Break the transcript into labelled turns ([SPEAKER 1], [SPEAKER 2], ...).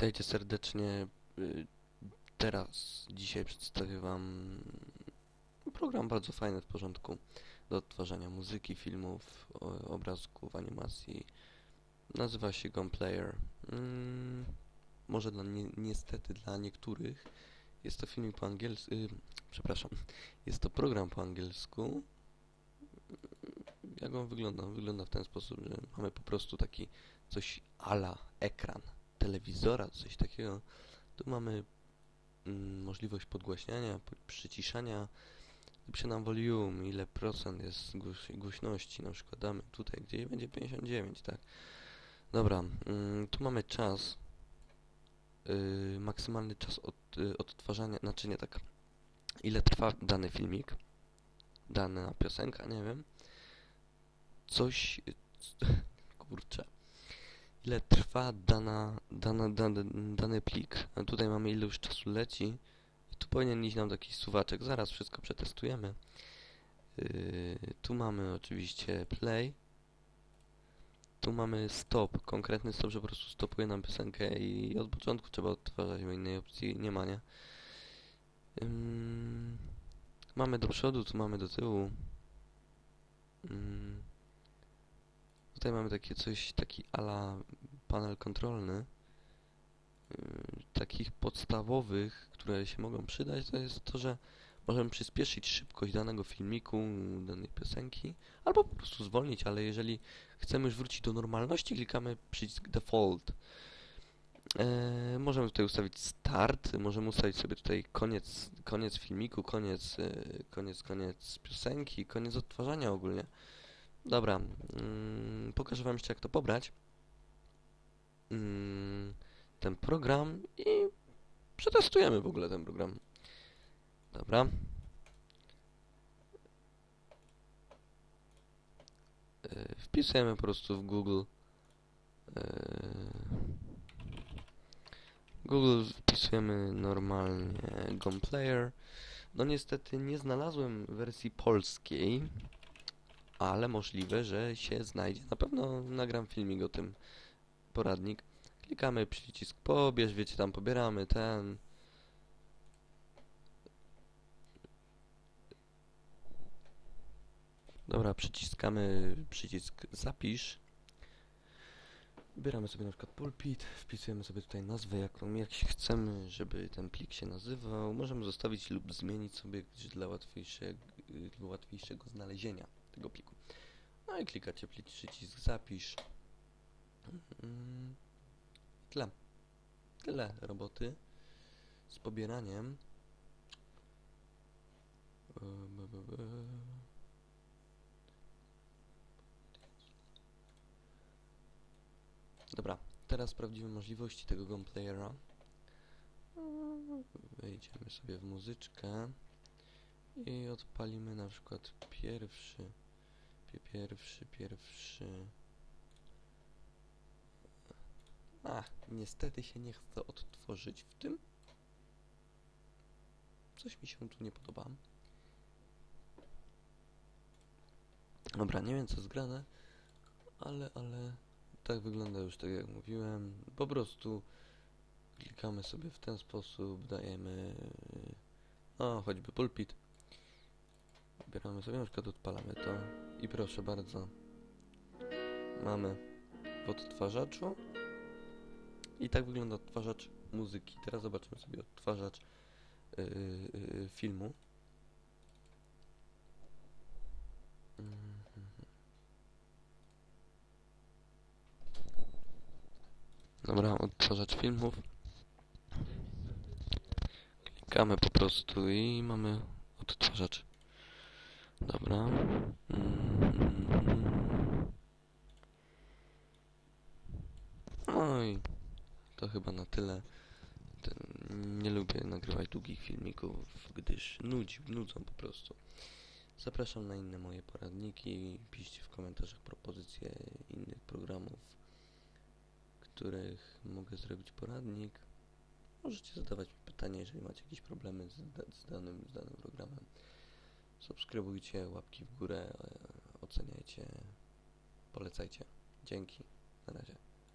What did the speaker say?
[SPEAKER 1] Witajcie serdecznie. Y, Teraz, dzisiaj przedstawię Wam program bardzo fajny w porządku do odtwarzania muzyki, filmów, obrazków, animacji. Nazywa się Gunplayer. Mm, może dla nie, niestety dla niektórych jest to filmik po angielsku. Y, przepraszam. Jest to program po angielsku. Jak on wygląda? Wygląda w ten sposób, że mamy po prostu taki coś ala ekran telewizora, coś takiego. Tu mamy mm, możliwość podgłaśniania, po- przyciszania. Pisze nam volume, ile procent jest głoś głośności, na przykład damy tutaj, gdzie będzie 59, tak. Dobra, mm, tu mamy czas, yy, maksymalny czas od, yy, odtwarzania, znaczy nie tak, ile trwa dany filmik, dana piosenka, nie wiem. Coś, kurczę, ile trwa dana, dana, dany, dany plik. A tutaj mamy ile już czasu leci. I tu powinien iść nam taki suwaczek. Zaraz wszystko przetestujemy. Yy, tu mamy oczywiście play. Tu mamy stop. Konkretny stop, że po prostu stopuje nam piosenkę i od początku trzeba odtwarzać, bo innej opcji nie ma, nie? Ym, mamy do przodu, tu mamy do tyłu. Ym, tutaj mamy takie coś, taki ala panel kontrolny yy, takich podstawowych, które się mogą przydać, to jest to, że możemy przyspieszyć szybkość danego filmiku, danej piosenki, albo po prostu zwolnić, ale jeżeli chcemy już wrócić do normalności, klikamy przycisk default. Eee, możemy tutaj ustawić start, możemy ustawić sobie tutaj koniec, koniec filmiku, koniec, yy, koniec, koniec piosenki, koniec odtwarzania ogólnie. Dobra, mm, pokażę wam jeszcze jak to pobrać. Mm, ten program i przetestujemy w ogóle ten program. Dobra. E, Wpisujemy po prostu w Google. e, Google wpisujemy normalnie Gunplayer. No niestety nie znalazłem wersji polskiej, ale możliwe, że się znajdzie. Na pewno nagram filmik o tym poradnik. Klikamy przycisk pobierz, wiecie, tam pobieramy ten. Dobra, przyciskamy przycisk zapisz. Wybieramy sobie na przykład pulpit, wpisujemy sobie tutaj nazwę, jaką jak chcemy, żeby ten plik się nazywał. Możemy zostawić lub zmienić sobie gdzieś dla łatwiejszego, dla łatwiejszego znalezienia tego pliku. No i klikacie przycisk zapisz. Mm, Tyle. Tyle roboty z pobieraniem. Dobra, teraz sprawdzimy możliwości tego Gunplayera. Wejdziemy sobie w muzyczkę i odpalimy na przykład pierwszy, pie- pierwszy, pierwszy. A, niestety się nie chce odtworzyć w tym. Coś mi się tu nie podoba. Dobra, nie wiem co zgrane, ale, ale tak wygląda już tak jak mówiłem. Po prostu klikamy sobie w ten sposób, dajemy no choćby pulpit. Wybieramy sobie, na przykład odpalamy to i proszę bardzo, mamy w odtwarzaczu i tak wygląda odtwarzacz muzyki. Teraz zobaczymy sobie odtwarzacz yy, yy, filmu. Dobra, odtwarzacz filmów. Klikamy po prostu i mamy odtwarzacz. Dobra. Oj, to chyba na tyle. Nie lubię nagrywać długich filmików, gdyż nudzi, nudzą po prostu. Zapraszam na inne moje poradniki. Piszcie w komentarzach propozycje innych programów, których mogę zrobić poradnik. Możecie zadawać mi pytania, jeżeli macie jakieś problemy z, z, danym, z danym programem. Subskrybujcie, łapki w górę, e, oceniajcie, polecajcie. Dzięki. Na razie.